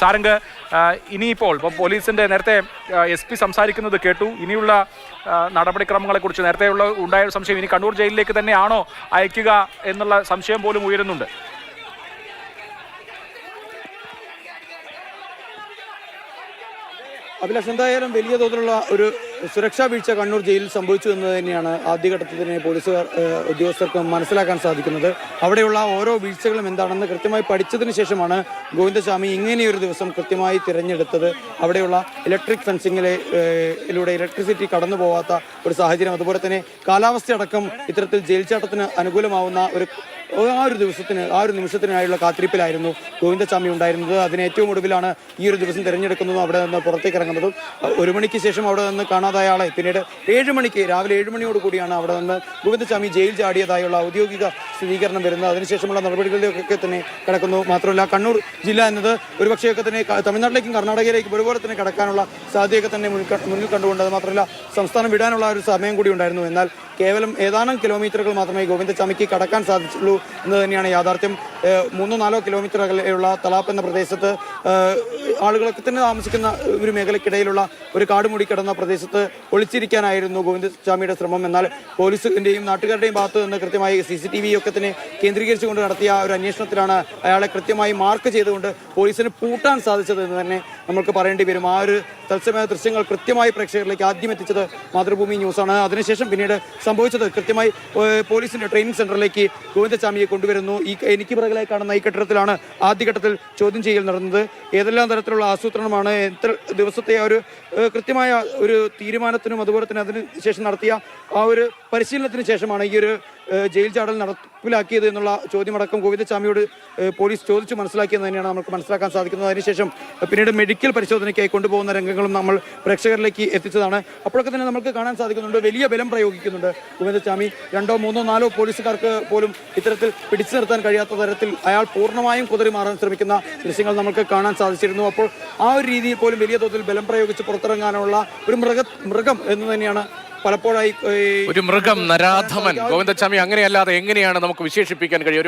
സാരംഗ് ഇനിയിപ്പോൾ ഇപ്പോൾ പോലീസിന്റെ നേരത്തെ എസ് പി സംസാരിക്കുന്നത് കേട്ടു. ഇനിയുള്ള നടപടിക്രമങ്ങളെക്കുറിച്ച് നേരത്തെയുള്ള ഉണ്ടായ സംശയം ഇനി കണ്ണൂർ ജയിലിലേക്ക് തന്നെയാണോ അയക്കുക എന്നുള്ള സംശയം പോലും ഉയരുന്നുണ്ട്. അഭിലാഷ് എന്തായാലും വലിയ തോതിലുള്ള ഒരു സുരക്ഷാ വീഴ്ച കണ്ണൂർ ജയിലിൽ സംഭവിച്ചു എന്ന് തന്നെയാണ് ആദ്യഘട്ടത്തിൽ തന്നെ പോലീസുകാർ ഉദ്യോഗസ്ഥർക്ക് മനസ്സിലാക്കാൻ സാധിക്കുന്നത്. അവിടെയുള്ള ഓരോ വീഴ്ചകളും എന്താണെന്ന് കൃത്യമായി പഠിച്ചതിന് ശേഷമാണ് ഗോവിന്ദസ്വാമി ഇങ്ങനെയൊരു ദിവസം കൃത്യമായി തിരഞ്ഞെടുത്തത്. അവിടെയുള്ള ഇലക്ട്രിക് ഫെൻസിങ്ങിലെ ഇലക്ട്രിസിറ്റി കടന്നു പോവാത്ത ഒരു സാഹചര്യം. അതുപോലെ തന്നെ കാലാവസ്ഥയടക്കം ഇത്തരത്തിൽ ജയിൽ ചാട്ടത്തിന് അനുകൂലമാവുന്ന ഒരു ആ ഒരു ദിവസത്തിന് ആ ഒരു നിമിഷത്തിനായുള്ള കാത്തിരിപ്പിലായിരുന്നു ഗോവിന്ദസ്വാമി ഉണ്ടായിരുന്നത്. അതിന് ഏറ്റവും ഒടുവിലാണ് ഈ ഒരു ദിവസം തിരഞ്ഞെടുക്കുന്നതും അവിടെ നിന്ന് പുറത്തേക്ക് ഇറങ്ങുന്നതും. ഒരു മണിക്ക് ശേഷം അവിടെ നിന്ന് കാണാതായ ആളെ പിന്നീട് ഏഴ് മണിക്ക് രാവിലെ ഏഴ് മണിയോട് കൂടിയാണ് അവിടെ നിന്ന് ഗോവിന്ദസ്വാമി ജയിൽ ചാടിയതായുള്ള ഔദ്യോഗിക സ്ഥിരീകരണം വരുന്നത്. അതിനുശേഷമുള്ള നടപടികളിലൊക്കെ തന്നെ കിടക്കുന്നു. മാത്രമല്ല കണ്ണൂർ ജില്ല എന്നത് ഒരുപക്ഷെ ഒക്കെ തന്നെ തമിഴ്നാട്ടിലേക്കും കർണാടകയിലേക്കും ഒരുപോലെ തന്നെ കിടക്കാനുള്ള സാധ്യതയൊക്കെ തന്നെ മുന്നിൽ കണ്ടുകൊണ്ട് അത് മാത്രമല്ല സംസ്ഥാനം വിടാനുള്ള ഒരു സമയം കൂടി ഉണ്ടായിരുന്നു. എന്നാൽ കേവലം ഏതാനും കിലോമീറ്ററുകൾ മാത്രമേ ഗോവിന്ദസ്വാമിക്ക് കടക്കാൻ സാധിച്ചുള്ളൂ എന്ന് തന്നെയാണ് യാഥാർത്ഥ്യം. മൂന്നോ നാലോ കിലോമീറ്റർ അകലെയുള്ള തലാപ്പ് എന്ന പ്രദേശത്ത് ആളുകളൊക്കെ തന്നെ താമസിക്കുന്ന ഒരു മേഖലയ്ക്കിടയിലുള്ള ഒരു കാട് മൂടിക്കിടന്ന പ്രദേശത്ത് ഒളിച്ചിരിക്കാനായിരുന്നു ഗോവിന്ദസ്വാമിയുടെ ശ്രമം. എന്നാൽ പോലീസിന്റെയും നാട്ടുകാരുടെയും ഭാഗത്ത് നിന്ന് കൃത്യമായി സി സി ടി വി ഒക്കെ തന്നെ കേന്ദ്രീകരിച്ചുകൊണ്ട് നടത്തിയ ഒരു അന്വേഷണത്തിലാണ് അയാളെ കൃത്യമായി മാർക്ക് ചെയ്തുകൊണ്ട് പോലീസിന് പൂട്ടാൻ സാധിച്ചത് എന്ന് തന്നെ നമുക്ക് പറയേണ്ടി വരും. ആ ഒരു തത്സമയ ദൃശ്യങ്ങൾ കൃത്യമായി പ്രേക്ഷകരിലേക്ക് ആദ്യം എത്തിച്ചത് മാതൃഭൂമി ന്യൂസാണ്. അതിനുശേഷം പിന്നീട് സംഭവിച്ചത് കൃത്യമായി പോലീസിന്റെ ട്രെയിനിങ് സെന്ററിലേക്ക് ഗോവിന്ദസ്വാമിയെ കൊണ്ടുവരുന്നു. ഈ എനിക്ക് പിറകിലായി കാണുന്ന ഈ കെട്ടിടത്തിലാണ് ആദ്യഘട്ടത്തിൽ ചോദ്യം ചെയ്യൽ നടന്നത്. ഏതെല്ലാം തരത്തിലുള്ള ആസൂത്രണമാണ് എത്ര ദിവസത്തെ ആ ഒരു കൃത്യമായ ഒരു തീരുമാനത്തിനും അതുപോലെ തന്നെ അതിന് ശേഷം നടത്തിയ ആ ഒരു പരിശീലനത്തിന് ശേഷമാണ് ഈ ഒരു ജയിൽ ചാടൽ നടപ്പിലാക്കിയത് എന്നുള്ള ചോദ്യമടക്കം ഗോവിന്ദസ്വാമിയോട് പോലീസ് ചോദിച്ചു മനസ്സിലാക്കിയെന്ന് തന്നെയാണ് നമുക്ക് മനസ്സിലാക്കാൻ സാധിക്കുന്നത്. അതിനുശേഷം പിന്നീട് മെഡിക്കൽ പരിശോധനയ്ക്കായി കൊണ്ടുപോകുന്ന രംഗങ്ങളും നമ്മൾ പ്രേക്ഷകരിലേക്ക് എത്തിച്ചതാണ്. അപ്പോഴൊക്കെ തന്നെ നമുക്ക് കാണാൻ സാധിക്കുന്നുണ്ട് വലിയ ബലം പ്രയോഗിക്കുന്നുണ്ട് ഗോവിന്ദസ്വാമി. രണ്ടോ മൂന്നോ നാലോ പോലീസുകാർക്ക് പോലും ഇത്തരത്തിൽ പിടിച്ചു നിർത്താൻ കഴിയാത്ത തരത്തിൽ അയാൾ പൂർണമായും കുതിരി മാറാൻ ശ്രമിക്കുന്ന ദൃശ്യങ്ങൾ നമുക്ക് കാണാൻ സാധിച്ചിരുന്നു. അപ്പോൾ ആ ഒരു രീതിയിൽ പോലും വലിയ തോതിൽ ബലം പ്രയോഗിച്ച് പുറത്തിറങ്ങാനുള്ള ഒരു മൃഗ മൃഗം എന്ന് തന്നെയാണ് പലപ്പോഴായി ഒരു മൃഗം നരാധമൻ ഗോവിന്ദസ്വാമി അങ്ങനെയല്ലാതെ എങ്ങനെയാണ് നമുക്ക് വിശേഷിപ്പിക്കാൻ കഴിയും?